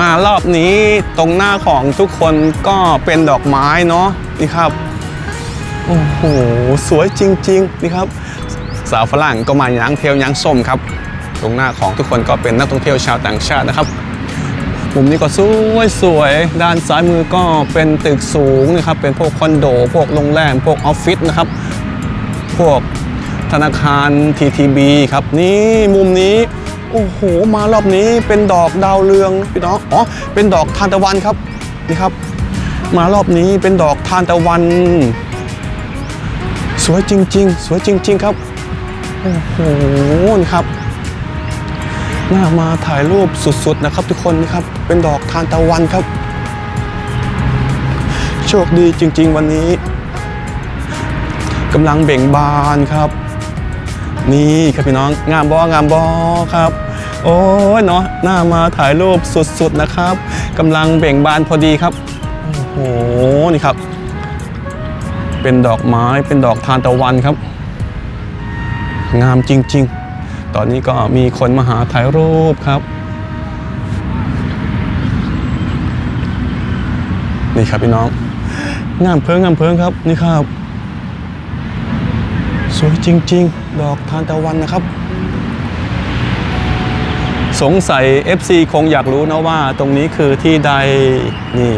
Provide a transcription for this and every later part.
มารอบนี้ตรงหน้าของทุกคนก็เป็นดอกไม้เนาะนี่ครับโอ้โหสวยจริง ๆ นี่ครับ สาวฝรั่งก็มาย้างเที่ยวย้างส้มครับ ตรงหน้าของทุกคนก็เป็นนักท่องเที่ยวชาวต่างชาตินะครับมุมนี้ก็สวยสวยด้านซ้ายมือก็เป็นตึกสูงนะครับ เป็นพวกคอนโด พวกโรงแรม พวกออฟฟิศนะครับ พวกธนาคาร TTB ครับ นี่มุมนี้ โอ้โห มารอบนี้เป็นดอกดาวเรืองพี่น้องอ๋อเป็นดอกทานตะวันครับนี่ครับ มารอบนี้เป็นดอกทานตะวัน สวยจริง ๆ สวยจริง ๆ ครับโอ้โหนี่ครับน่ามาถ่ายรูปสุดๆนะครับ ทุกคนนะครับ เป็นดอกทานตะวันครับ โชคดีจริง ๆ วันนี้กำลังเบ่งบานครับ นี่ครับพี่น้องงามบองามบอครับ โอ้ยเนาะหน่ามาถ่ายรูปสุดๆนะครับกำลังเบ่งบานพอดีครับโอ้โหนี่ครับ เป็นดอกไม้เป็นดอกทานตะวันครับ งามจริง ๆ ตอนนี้ก็มีคนมาหาถ่ายรูปครับนี่ครับพี่น้องงามเพิงงามเพิงครับนี่ครับ สวยจริง ๆ ดอกทานตะวันนะครับ สงสัย FC คงอยากรู้นะว่าตรงนี้คือที่ใดนี่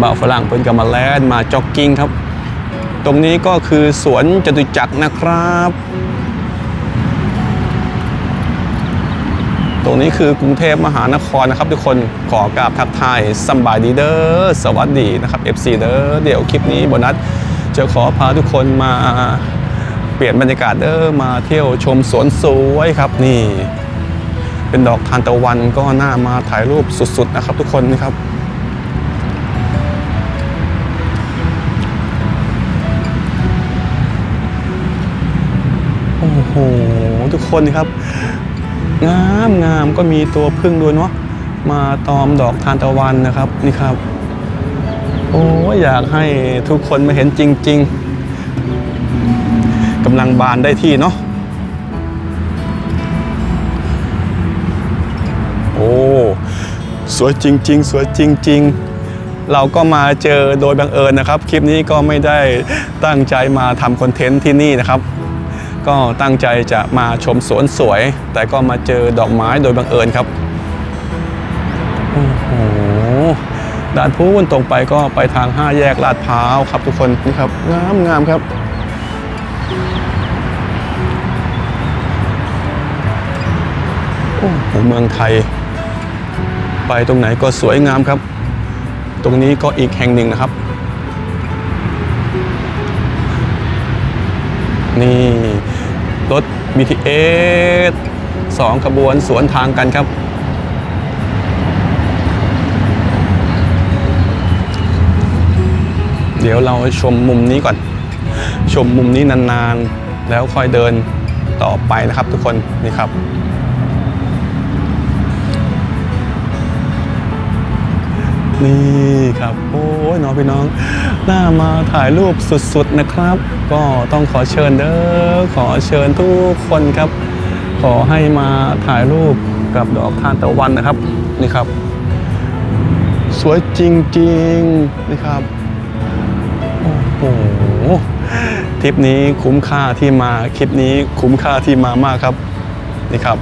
บ่าวฝรั่งเพิ่นกับมาแลนมาจ็อกกิ้งครับ ตรงนี้ก็คือสวนจตุจักรนะครับ ตรงนี้คือกรุงเทพมหานครนะครับ ทุกคนขอกราบทักทายสำบายดีเด้อสวัสดีนะครับ FC เด้อเดี๋ยวคลิปนี้โบนัสจะขอพาทุกคนมา เปลี่ยนบรรยากาศเด้อมาเที่ยวชมสวนสวยครับนี่ เป็นดอกทานตะวันก็น่ามาถ่ายรูปสุดๆนะครับ ทุกคนนะครับโอ้โหทุกคนครับ งามงามก็มีตัวพึ่งด้วยเนาะมาตอมดอกทานตะวันนะครับนี่ครับ โอ้อยากให้ทุกคนมาเห็นจริง ๆ กำลังบานได้ที่เนาะโอ้สวยจริง ๆ สวยจริง ๆเราก็มาเจอโดยบังเอิญนะครับ คลิปนี้ก็ไม่ได้ตั้งใจมาทำคอนเทนต์ที่นี่นะครับ ก็ตั้งใจจะมาชมสวนสวย แต่ก็มาเจอดอกไม้โดยบังเอิญครับโอ้โหด้านพูนตรงไปก็ไปทาง5แยกลาดพร้าวครับทุกคนนี่ครับงามงามครับ เมืองไทย ไปตรงไหนก็สวยงามครับ ตรงนี้ก็อีกแห่งหนึ่งนะครับ นี่รถ BTS สองขบวนสวนทางกันครับ เดี๋ยวเราชมมุมนี้ก่อน ชมมุมนี้นานๆ แล้วค่อยเดินต่อไปนะครับทุกคนนี่ครับ นี่ครับ โอ้ยน้องพี่น้องน่ามาถ่ายรูปสุดๆนะครับ ก็ต้องขอเชิญเด้อขอเชิญทุกคนครับ ขอให้มาถ่ายรูปกับดอกทานตะวันนะครับนี่ครับ สวยจริงๆนี่ครับโอ้โหทริปนี้คุ้มค่าที่มาคลิปนี้คุ้มค่าที่มามากครับนี่ครับ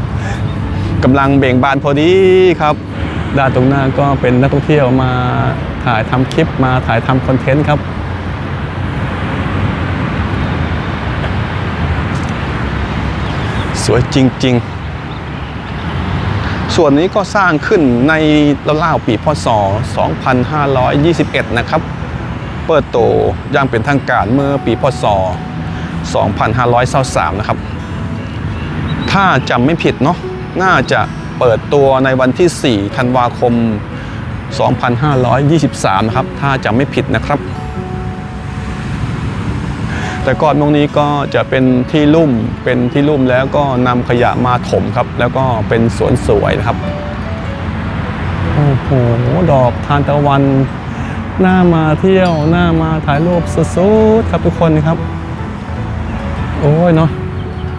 กำลังเบ่งบานพอดีครับ ด้านตรงหน้าก็เป็นนักท่องเที่ยวมาถ่ายทำคลิปมาถ่ายทำคอนเทนต์ครับสวยจริง ๆ ส่วนนี้ก็สร้างขึ้นในราวๆปีพศ 2521 นะครับ เปิดโตย่างเป็นทางการเมื่อปีพศ 2523 นะครับ ถ้าจำไม่ผิดเนาะ น่าจะ เปิดตัวในวันที่ 4 ธันวาคม 2523 นะครับ ถ้าจำไม่ผิดนะครับ แต่ก่อนตรงนี้ก็จะเป็นที่ลุ่ม เป็นที่ลุ่มแล้วก็นำขยะมาถมครับ แล้วก็เป็นสวนสวยนะครับ โอ้โห ดอกทานตะวัน หน้ามาเที่ยว หน้ามาถ่ายรูปสุดๆครับทุกคนครับ โอ้ยเนาะ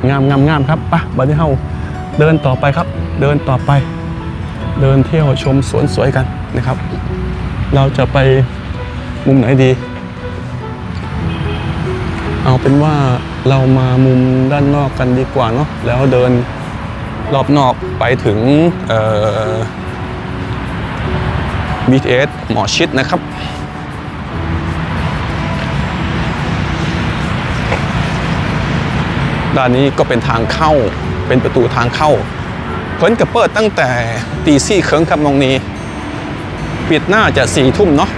งามงามงามครับปะบัดนี้เฮา เดินต่อไปครับ เดินต่อไป เดินเที่ยวชมสวนสวยกันนะครับ เราจะไปมุมไหนดี เอาเป็นว่าเรามามุมด้านนอกกันดีกว่าเนาะแล้วเดินรอบนอกไปถึงเอ่อ BTS หมอชิดนะครับด้านนี้ก็เป็นทางเข้า เป็นประตูทางเข้าเพิ่นกระเปิดตั้งแต่ตีสี่เครื่องครับน้องนี้ ปิดหน้าจะสี่ทุ่มเนาะ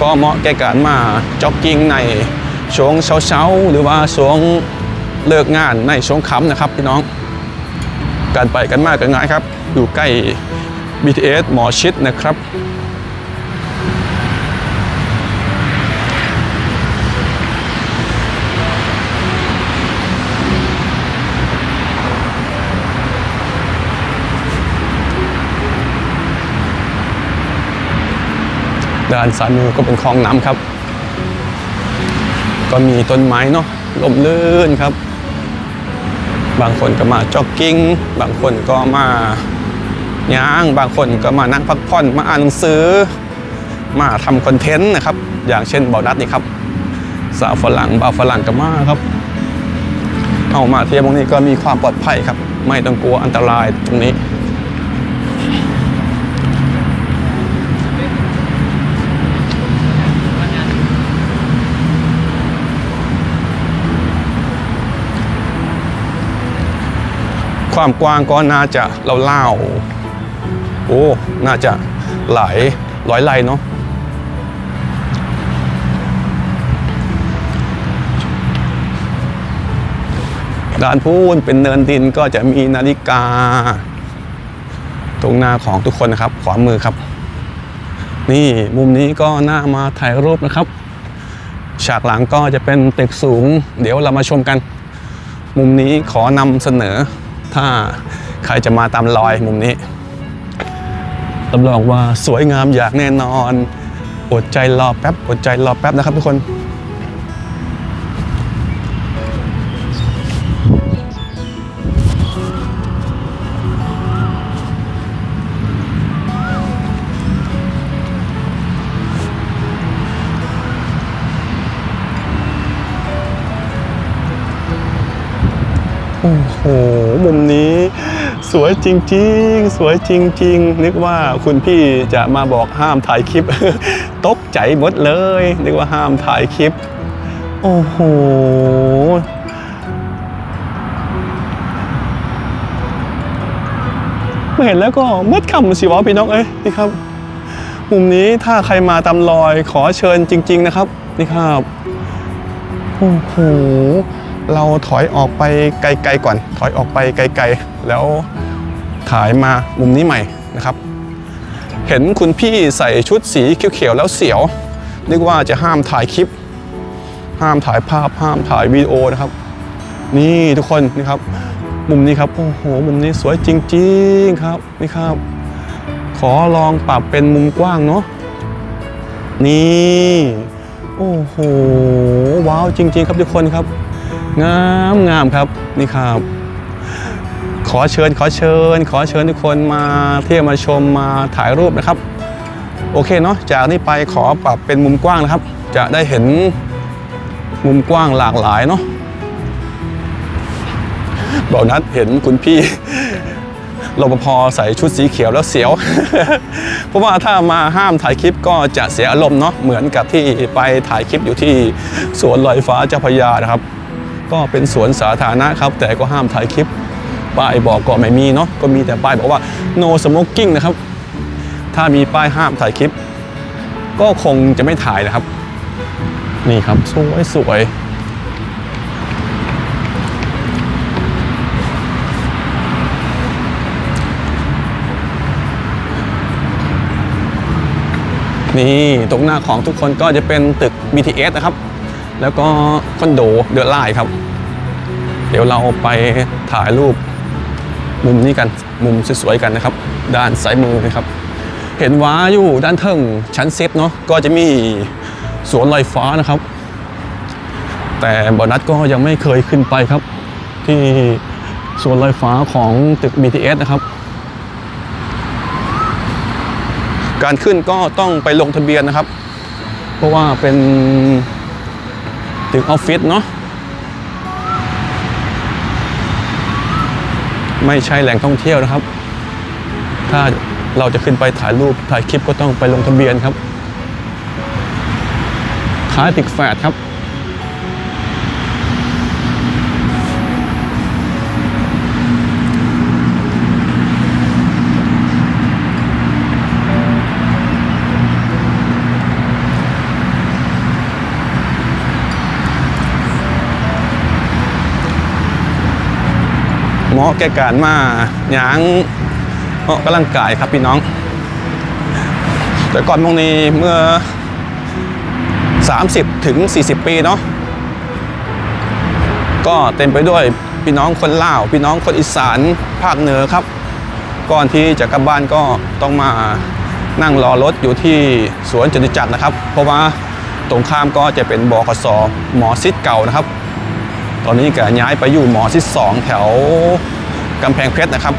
ก็เหมาะแก่การมาจ็อกกิ้งในช่วงเช้าๆ หรือว่าช่วงเลิกงานในช่วงค่ำนะครับพี่น้อง การไปกันมากกันง่ายครับ อยู่ใกล้ BTS หมอชิดนะครับ ด้านซ้ายมือก็เป็นคลองน้ำครับ ก็มีต้นไม้เนาะลมลื่นครับ บางคนก็มาจ็อกกิ้ง บางคนก็มาย่าง บางคนก็มานั่งพักผ่อน มาอ่านหนังสือ มาทำคอนเทนต์นะครับ อย่างเช่นบอดัตนี่ครับ สาวฝรั่งบ่าวฝรั่งก็มาครับ เอามาเที่ยวตรงนี้ก็มีความปลอดภัยครับ ไม่ต้องกลัวอันตรายตรงนี้ ความกว้างก็น่าจะเล่าๆโอ้ น่าจะหลายร้อยไร่เนาะด้านพูนเป็นเนินดินก็จะมีนาฬิกา ตรงหน้าของทุกคนนะครับ ขวามือครับ นี่มุมนี้ก็น่ามาถ่ายรูปนะครับ ฉากหลังก็จะเป็นตึกสูง เดี๋ยวเรามาชมกัน มุมนี้ขอนำเสนอ ถ้าใครจะมาตามรอยมุมนี้รับรองว่าสวยงามอย่างแน่นอนอดใจรอแป๊บอดใจรอแป๊บนะครับทุกคนโอ้โห มุมนี้ สวยจริง ๆ สวยจริง ๆ นึกว่าคุณพี่จะมาบอกห้ามถ่ายคลิป ตกใจหมดเลย นึกว่าห้ามถ่ายคลิป โอ้โหไม่เห็นแล้วก็มืดคำสิวะพี่น้องเอ้ยนี่ครับ มุมนี้ถ้าใครมาตามรอยขอเชิญจริง ๆ นะครับ นี่ครับ โอ้โห เราถอยออกไปไกลๆก่อน ถอยออกไปไกลๆ แล้วถ่ายมามุมนี้ใหม่นะครับ เห็นคุณพี่ใส่ชุดสีเขียวๆแล้วเสียว นึกว่าจะห้ามถ่ายคลิป ห้ามถ่ายภาพห้ามถ่ายวีดีโอนะครับ นี่ทุกคนนี่ครับ มุมนี้ครับโอ้โหมุมนี้สวยจริงๆครับนี่ครับ ขอลองปรับเป็นมุมกว้างเนาะนี่ โอ้โห ว้าวจริง ๆ ครับทุกคนครับ งามงามครับนี่ครับ ขอเชิญขอเชิญ ขอเชิญทุกคนมาเที่ยวมาชมมาถ่ายรูปนะครับ โอเคเนาะจากนี้ไปขอปรับเป็นมุมกว้างนะครับ จะได้เห็นมุมกว้างหลากหลายเนาะบอกนัดเห็นคุณพี่รปภใส่ชุดสีเขียวแล้วเสียว เพราะว่าถ้ามาห้ามถ่ายคลิปก็จะเสียอารมณ์เนาะเหมือนกับที่ไปถ่ายคลิปอยู่ที่สวนลอยฟ้าเจ้าพยานะครับ ก็เป็นสวนสาธารณะครับ แต่ก็ห้ามถ่ายคลิป ป้ายบอกก็ไม่มีเนาะก็มีแต่ป้ายบอกว่า no smoking นะครับ ถ้ามีป้ายห้ามถ่ายคลิป ก็คงจะไม่ถ่ายนะครับ นี่ครับสวยสวยนี่ตรงหน้าของทุกคนก็จะเป็นตึก BTS นะครับ แล้วก็คอนโดเดอะไลน์ครับ เดี๋ยวเราไปถ่ายรูป มุมนี้กันมุมสวยๆกันนะครับ ด้านซ้ายมือนะครับ เห็นว้าอยู่ด้านเทิงชั้นเซตเนาะก็จะมีสวนลอยฟ้านะครับ แต่บอนัทก็ยังไม่เคยขึ้นไปครับ ที่สวนลอยฟ้าของตึก BTS นะครับการขึ้นก็ต้องไปลงทะเบียนนะครับ เพราะว่าเป็น ตึกออฟฟิศเนาะไม่ใช่แหล่งท่องเที่ยวนะครับ ถ้าเราจะขึ้นไปถ่ายรูปถ่ายคลิปก็ต้องไปลงทะเบียนครับคล้ายตึกแฝดครับ มาะแก่การมาหยางออกกำลังกายครับพี่น้อง แต่ก่อนมงนี้เมื่อ 30ถึง40 ปีเนาะก็เต็มไปด้วยพี่น้องคนลาวพี่น้องคนอีสานภาคเหนือครับ ก่อนที่จะกลับบ้านก็ต้องมานั่งรอรถอยู่ที่สวนจตุจักรนะครับ เพราะว่าตรงข้ามก็จะเป็นบขสหมอซิดเก่านะครับ ตอนนี้ก็ย้ายไปอยู่หมอที่สองแถวกำแพงเพชรนะครับ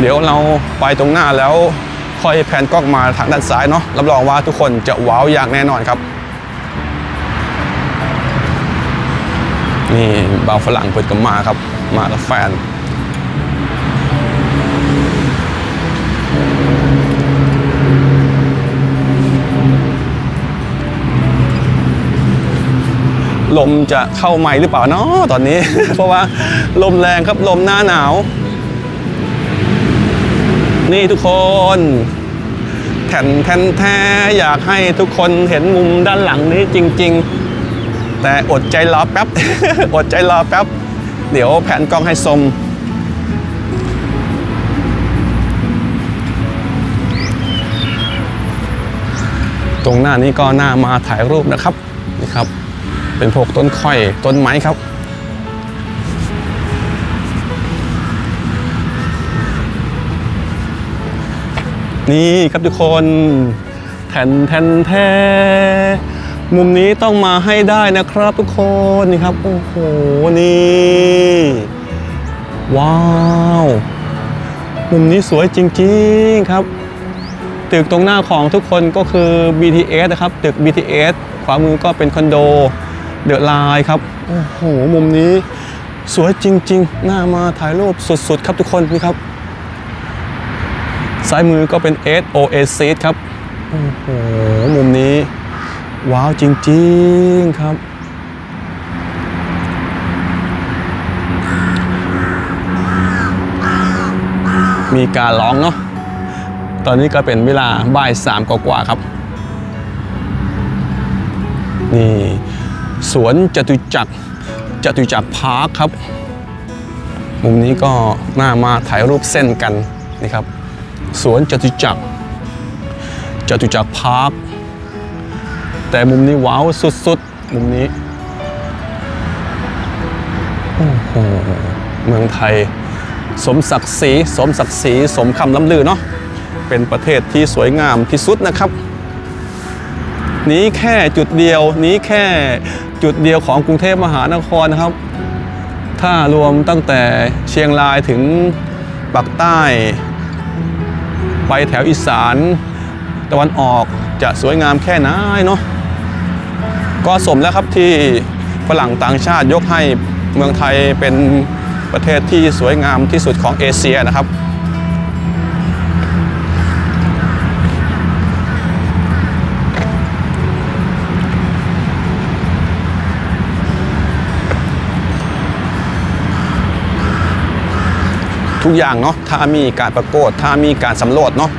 เดี๋ยวเราไปตรงหน้าแล้วค่อยแพนกล้องมาทางด้านซ้ายเนาะรับรองว่าทุกคนจะว้าวอย่างแน่นอนครับ นี่บ่าวฝรั่งเปิดกับมาครับ มากับแฟน ลมจะเข้าใหม่หรือเปล่าเนาะตอนนี้ เพราะว่าลมแรงครับลมหน้าหนาว นี่ทุกคนแทนแทนแท้อยากให้ทุกคนเห็นมุมด้านหลังนี้จริง ๆ แต่อดใจรอแป๊บ อดใจรอแป๊บ เดี๋ยวแผนกล้องให้ชมตรงหน้านี้ก็หน้ามาถ่ายรูปนะครับนี่ครับ เป็นพวกต้นข่อยต้นไม้ครับ นี่ครับทุกคนแทนแทนแทมุมนี้ต้องมาให้ได้นะครับทุกคนนี่ครับ โอ้โห นี่ ว้าว มุมนี้สวยจริงๆครับ ตึกตรงหน้าของทุกคนก็คือ BTS นะครับ ตึก BTS ขวามือก็เป็นคอนโด เดอะไลน์ครับ โอ้โห มุมนี้สวยจริง ๆ หน้ามาถ่ายรูปสุด ๆ ครับทุกคนนี่ครับ ซ้ายมือก็เป็น S Oasis ครับ โอ้โห มุมนี้ ว้าวจริง ๆ ครับ มีการร้องเนาะ ตอนนี้ก็เป็นเวลาบ่ายสามกว่าๆครับ นี่ สวนจตุจักรจตุจักรพาร์คครับ มุมนี้ก็น่ามาถ่ายรูปเส้นกันนี่ครับ สวนจตุจักรจตุจักรพาร์คแต่มุมนี้ว้าวสุดๆ มุมนี้โอ้โหเมืองไทย สมศักดิ์ศรีสมศักดิ์ศรีสมคำล้ำลือเนาะเป็นประเทศที่สวยงามที่สุดนะครับ นี้แค่จุดเดียวนี้แค่ จุดเดียวของกรุงเทพมหานครนะครับ ถ้ารวมตั้งแต่เชียงรายถึงปากใต้ ไปแถวอีสาน ตะวันออกจะสวยงามแค่ไหนเนาะก็สมแล้วครับที่ฝรั่งต่างชาติยกให้เมืองไทยเป็นประเทศที่สวยงามที่สุดของเอเชียนะครับ ทุกอย่างเนาะถ้ามีการประกวดถ้ามีการสำรวจเนาะ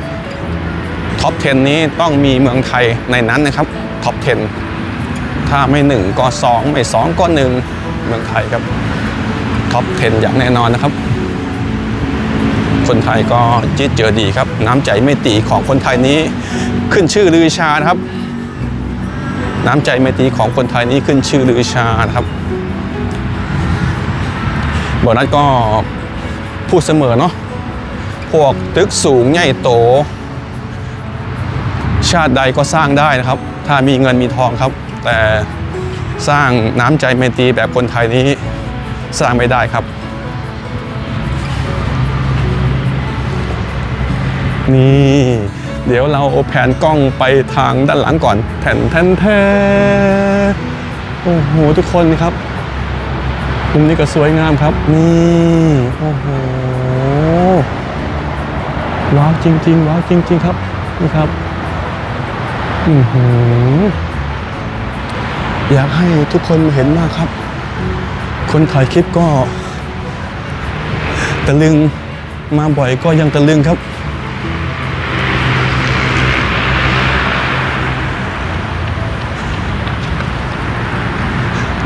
ท็อป 10 นี้ต้องมีเมืองไทยในนั้นนะครับท็อป 10 ถ้าไม่ 1 ก็ 2 ไม่ 2 ก็ 1 เมืองไทยครับท็อป 10 อย่างแน่นอนนะครับ คนไทยก็จิตเจอดีครับ น้ำใจไม่ตีของคนไทยนี้ขึ้นชื่อลือชานะครับ น้ำใจไม่ตีของคนไทยนี้ขึ้นชื่อลือชานะครับบอนัทก็ พูดเสมอเนาะพวกตึกสูงใหญ่โต ชาติใดก็สร้างได้นะครับ ถ้ามีเงินมีทองครับ แต่สร้างน้ำใจไมตรีแบบคนไทยนี้สร้างไม่ได้ครับ นี่ เดี๋ยวเราแผนกล้องไปทางด้านหลังก่อนแทนแทนแทนโอ้โห ทุกคนครับ มุมนี้ก็สวยงามครับ นี่โอ้โหว้าวจริง ๆ ว้าวจริง ๆ ครับนี่ครับอือหืออยากให้ทุกคนเห็นมากครับ คนถ่ายคลิปก็ ตะลึงมาบ่อยก็ยังตะลึงครับ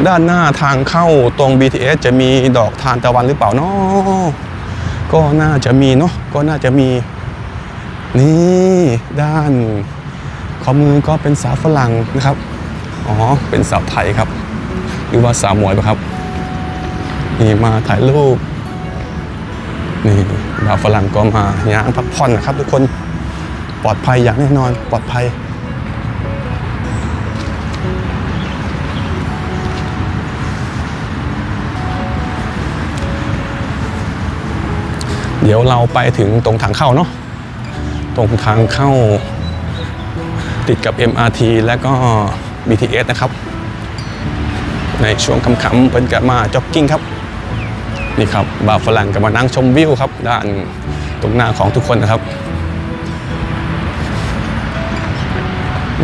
ด้านหน้าทางเข้าตรง BTS จะมีดอกทานตะวันหรือเปล่าเนาะก็น่าจะมีเนาะก็น่าจะมี นี่ด้านข้อมือก็เป็นสาวฝรั่งนะครับ อ๋อ เป็นสาวไทยครับ หรือว่าสาวหมวยปะครับ นี่มาถ่ายรูป นี่บ่าวฝรั่งก็มาย่างพักผ่อนนะครับทุกคน ปลอดภัยอย่างแน่นอน ปลอดภัย เดี๋ยวเราไปถึงตรงทางเข้าเนาะตรงทางเข้าติดกับ MRT และก็ BTS นะครับ ในช่วงค่ำๆเป็นกับมาจ็อกกิ้งครับ นี่ครับบ่าวฝรั่งกับมานั่งชมวิวครับ ด้านตรงหน้าของทุกคนนะครับ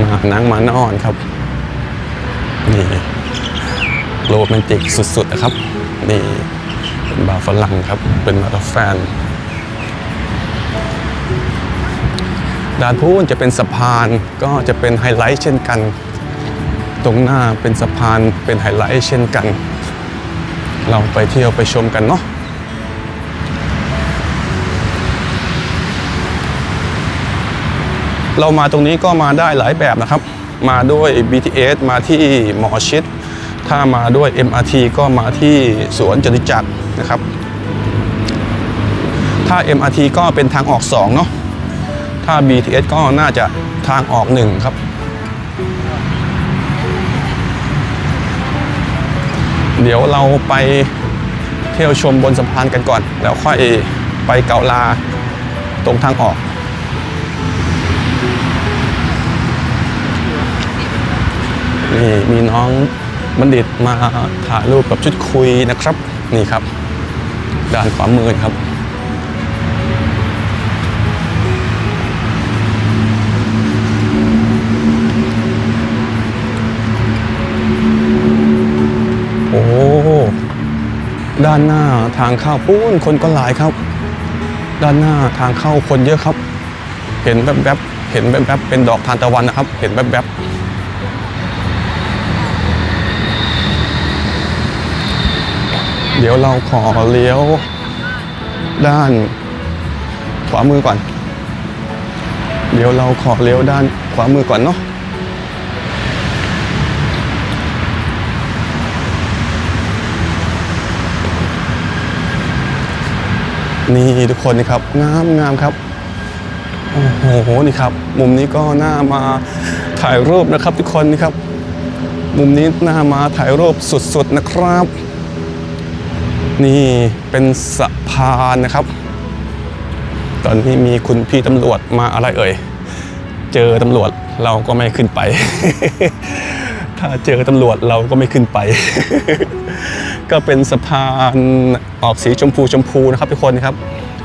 มานั่งมานอนครับ นี่โรแมนติกสุดๆนะครับ นี่เป็นบาฝรั่งครับ เป็นมาตาแฟน ด้านพูนจะเป็นสะพานก็จะเป็นไฮไลท์เช่นกัน ตรงหน้าเป็นสะพานเป็นไฮไลท์เช่นกัน เราไปเที่ยวไปชมกันเนาะเรามาตรงนี้ก็มาได้หลายแบบนะครับ มาด้วย BTS มาที่หมอชิด ถ้ามาด้วย MRT ก็มาที่สวนจตุจักรนะครับ ถ้า MRT ก็เป็นทางออก 2 เนาะ ถ้า BTS ก็น่าจะทางออก1ครับ เดี๋ยวเราไปเที่ยวชมบนสะพานกันก่อน แล้วค่อยไปเกาลาตรงทางออกนี่มีน้องบัณฑิตมาถ่ายรูปกับชุดคุยนะครับ นี่ครับ ด้านขวามือครับ ด้านหน้าทางเข้าปุ้นคนก็หลายครับ ด้านหน้าทางเข้าคนเยอะครับ เห็นแบบแบบๆเห็นแบบแบบๆเป็นดอกทานตะวันนะครับ เห็นแบบแบบๆเดี๋ยวเราขอเลี้ยว ด้าน ขวามือก่อน เดี๋ยวเราขอเลี้ยวด้านขวามือก่อนเนาะ นี่ทุกคนนี่ครับงามงามครับโอ้โหนี่ครับ มุมนี้ก็น่ามาถ่ายรูปนะครับ ทุกคนนี่ครับ มุมนี้น่ามาถ่ายรูปสุดๆนะครับ นี่เป็นสะพานนะครับ ตอนนี้มีคุณพี่ตำรวจมาอะไรเอ่ยเจอตำรวจเราก็ไม่ขึ้นไป ถ้าเจอตำรวจเราก็ไม่ขึ้นไป ก็เป็นสะพานออกสีชมพูชมพูนะครับทุกคนครับ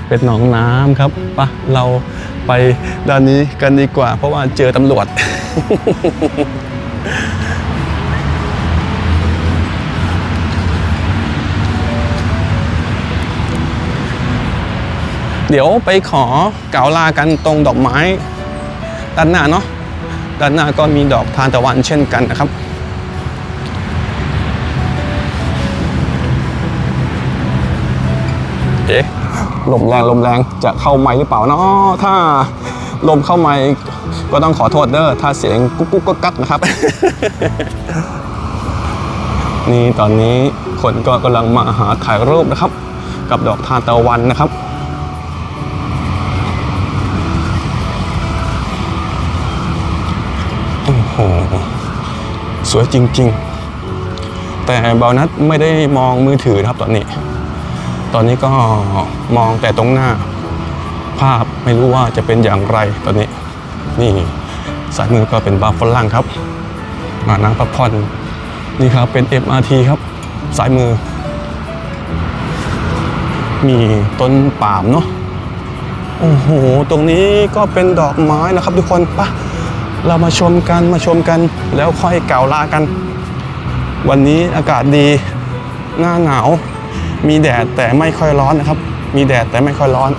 เป็นหนองน้ำครับปะเราไปด้านนี้กันดีกว่า เพราะว่าเจอตำรวจ เดี๋ยวไปขอเกล่าวลากันตรงดอกไม้ ด้านหน้าเนาะด้านหน้าก็มีดอกทานตะวันเช่นกันนะครับ เอ๊ลมแรงลมแรงจะเข้าไม้หรือเปล่าเนาะถ้าลมเข้าไม้ก็ต้องขอโทษเด้อถ้าเสียงกุ๊กกุ๊กกักกักนะครับ นี่ตอนนี้คนก็กำลังมาหาถ่ายรูปนะครับ กับดอกทานตะวันนะครับโอ้โหสวยจริง ๆ แต่เบานัดไม่ได้มองมือถือนะครับตอนนี้ ตอนนี้ก็มองแต่ตรงหน้า ภาพไม่รู้ว่าจะเป็นอย่างไรตอนนี้ นี่สายมือก็เป็นบาร์ฝรั่งครับ มานั่งพักผ่อนนี่ครับเป็น MRT ครับสายมือ มีต้นปาล์มเนาะโอ้โห ตรงนี้ก็เป็นดอกไม้นะครับทุกคนปะเรามาชมกันมาชมกันแล้วค่อยกล่าวลากัน วันนี้อากาศดี หน้าหนาว มีแดดแต่ไม่ค่อยร้อนนะครับ มีแดดแต่ไม่ค่อยร้อน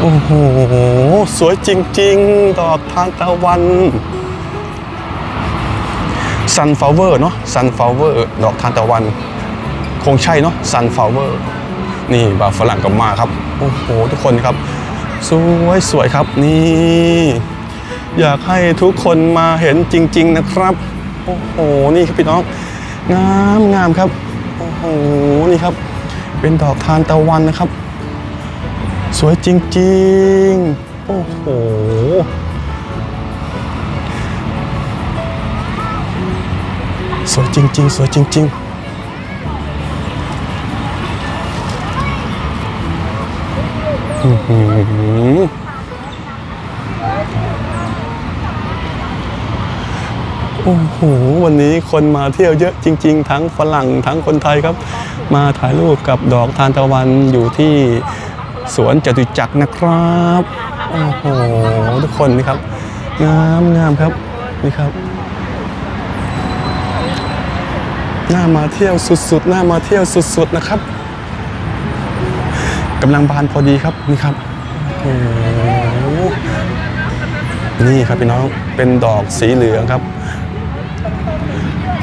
โอ้โห สวยจริง ๆ ดอกทานตะวัน sunflower เนาะ sunflower ดอกทานตะวัน คงใช่เนาะ sunflower นี่บาฝรั่งก็มาครับ โอ้โห ทุกคนครับ สวยสวยครับนี่ อยากให้ทุกคนมาเห็นจริง ๆ นะครับ โอ้โห นี่ครับพี่น้อง งามงามครับ โอ้โห นี่ครับ เป็นดอกทานตะวันนะครับ สวยจริง ๆ โอ้โหสวยจริง ๆ สวยจริง ๆ อโอ้โหวันนี้คนมาเที่ยวเยอะจริง ๆ ทั้งฝรั่งทั้งคนไทยครับ มาถ่ายรูปกับดอกทานตะวันอยู่ที่สวนจตุจักรนะครับโอ้โหทุกคนนี่ครับงามงามครับนี่ครับน่ามาเที่ยวสุดๆน่ามาเที่ยวสุดๆนะครับกำลังบานพอดีครับนี่ครับโอ้โหนี่ครับพี่น้องเป็นดอกสีเหลืองครับ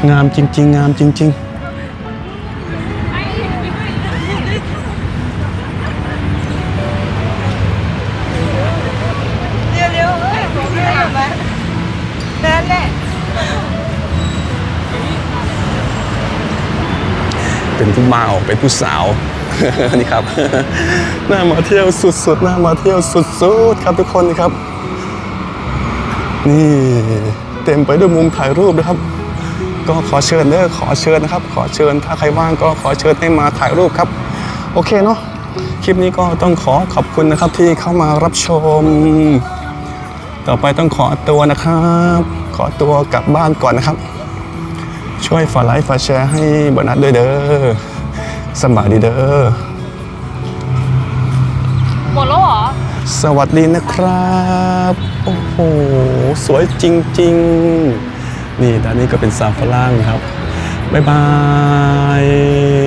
งามจริง ๆ งามจริงๆเร็วๆเอ้ยผมไม่ได้ไหมนั่นแหละเป็นผู้บ่าวเป็นผู้สาวนี่ครับน่ามาเที่ยวสุดๆน่ามาเที่ยวสุดๆครับทุกคนนี่ครับ นี่เต็มไปด้วยมุมถ่ายรูปนะครับ ก็ขอเชิญเด้อขอเชิญนะครับ ขอเชิญถ้าใครว่างก็ขอเชิญให้มาถ่ายรูปครับ โอเคเนาะคลิปนี้ก็ต้องขอขอบคุณนะครับที่เข้ามารับชม ต่อไปต้องขอตัวนะครับ ขอตัวกลับบ้านก่อนนะครับ ช่วยฝากไลค์ฝากแชร์ให้บนัดด้วยเด้อสำบายดีเด้อหมดแล้วเหรอ สวัสดีนะครับ โอ้โห สวยจริง ๆ นี่ด้านนี้ก็เป็นซาฟรั่งครับ บ๊ายบาย